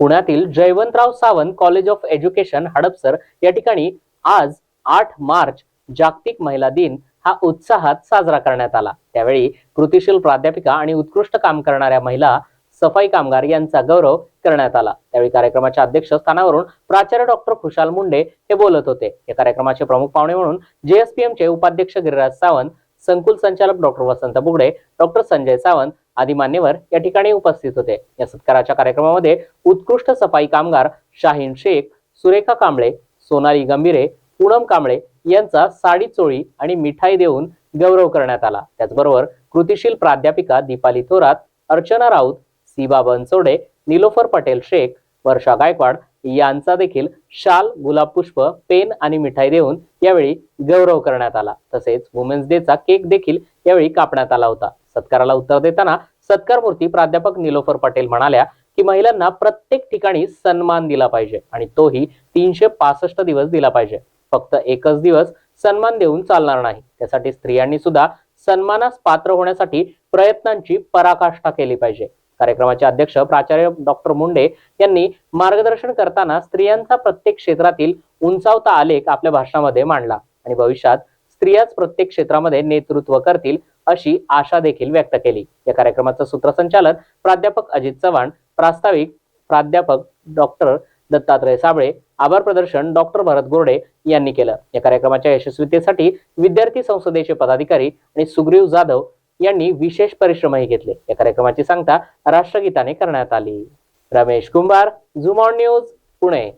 पुण्यातील Jaywantrao Sawant college of education Hadapsar. या ठिकाणी आज आठ मार्च जागतिक महिला दिन हा उत्साहात साजरा करण्यात आला. त्यावेळी कृतिशील प्राध्यापिका आणि उत्कृष्ट काम करणाऱ्या महिला सफाई कामगार यांचा गौरव करण्यात आला. त्यावेळी कार्यक्रमाच्या अध्यक्षस्थानावरून प्राचार्य डॉक्टर खुशाल मुंडे हे बोलत होते. या कार्यक्रमाचे प्रमुख पाहुणे म्हणून जेएसपीएमचे चे उपाध्यक्ष गिरिराज सावंत संकुल संचालक डॉक्टर वसंत बुगडे डॉक्टर संजय सावंत आदी मान्यवर या ठिकाणी उपस्थित होते. या सत्काराच्या कार्यक्रमामध्ये उत्कृष्ट सफाई कामगार शाहीन शेख सुरेखा कांबळे सोनाली गंभीरे पूनम कांबळे यांचा साडी चोळी आणि मिठाई देऊन गौरव करण्यात आला. त्याचबरोबर कृतिशील प्राध्यापिका दीपाली थोरात अर्चना राऊत सीबा बनसोडे निलोफर पटेल शेख वर्षा गायकवाड यांचा देखील शाल गुलाब पुष्प पेन आणि मिठाई देऊन यावेळी गौरव करण्यात आला. तसेच वुमेन्स डेचा केक देखील यावेळी कापण्यात आला होता. सत्काराला उत्तर देताना सत्कारमूर्ती प्राध्यापक निलोफर पटेल म्हणाल्या की महिलांना प्रत्येक ठिकाणी सन्मान दिला पाहिजे आणि तोही तीनशे पासष्ट दिवस दिला पाहिजे. फक्त एकच दिवस सन्मान देऊन चालणार नाही. त्यासाठी स्त्रियांनी सुद्धा सन्मानास पात्र होण्यासाठी प्रयत्नांची पराकाष्ठा केली पाहिजे. कार्यक्रमाचे अध्यक्ष प्राचार्य डॉक्टर मुंडे यांनी मार्गदर्शन करताना स्त्रियांचा प्रत्येक क्षेत्रातील उंचावता आलेख आपल्या भाषणामध्ये मांडला आणि भविष्यात स्त्रियाच प्रत्येक क्षेत्रामध्ये नेतृत्व करतील अशी आशा देखील व्यक्त केली. या कार्यक्रमाचं सूत्रसंचालन प्राध्यापक अजित चव्हाण प्रास्ताविक प्राध्यापक डॉक्टर दत्तात्रय साबळे आभार प्रदर्शन डॉक्टर भरत गोरडे यांनी केलं. या कार्यक्रमाच्या यशस्वीतेसाठी विद्यार्थी संसदेचे पदाधिकारी आणि सुग्रीव जाधव यांनी विशेष परिश्रमही घेतले. या कार्यक्रमाची सांगता राष्ट्रगीताने करण्यात आली. Ramesh Kumbhar zoom on news Pune.